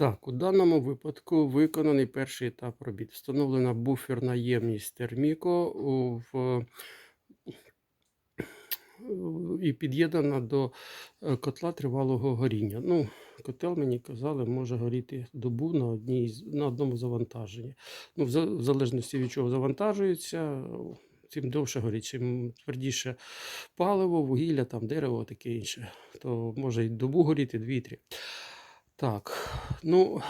Так, у даному випадку виконаний перший етап робіт. Встановлена буферна ємність терміко в, і під'єднана до е, котла тривалого горіння. Ну, котел, мені казали, може горіти добу на, одній, на одному завантаженні. Ну, в, залежності від чого завантажується, тим довше горить. Чим твердіше паливо, вугілля, там, дерево, таке інше, то може і добу горіти, дві-три. Так, ну,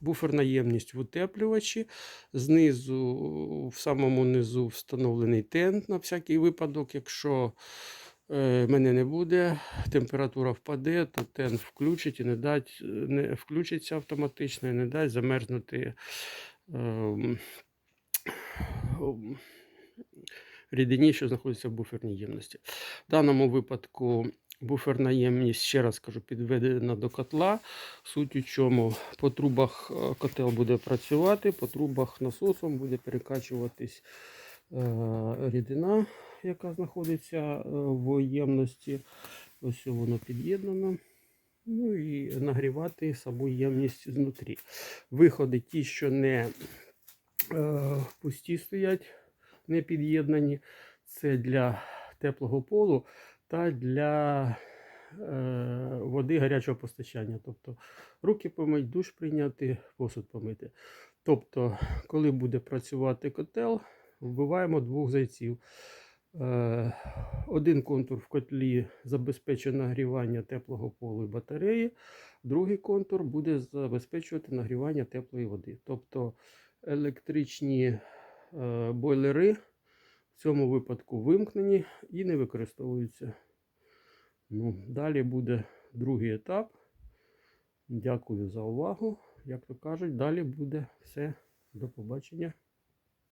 буферна ємність в утеплювачі. Знизу, в самому низу встановлений тент на всякий випадок. Якщо е, мене не буде, температура впаде, то тент включить і не дасть, не включиться автоматично і не дасть замерзнути. ем, ем, Рідині, що знаходиться в буферній ємності. В даному випадку буферна ємність, ще раз кажу, підведена до котла. Суть у чому по трубах е, котел буде працювати, по трубах насосом буде перекачуватись е, рідина, яка знаходиться е, в ємності. Ось воно під'єднано. Ну і нагрівати саму ємність знутрі. Виходи ті, що не пусті стоять, не під'єднані, це для теплого полу та для е, води гарячого постачання. Тобто руки помить, душ прийняти, посуд помити. Тобто, коли буде працювати котел, вбиваємо двох зайців. Е, Один контур в котлі забезпечує нагрівання теплого полу і батареї, другий контур буде забезпечувати нагрівання теплої води. Тобто електричні е, бойлери цьому випадку вимкнені і не використовуються. Ну, далі буде другий етап. Дякую за увагу. Як то кажуть, далі буде все. До побачення.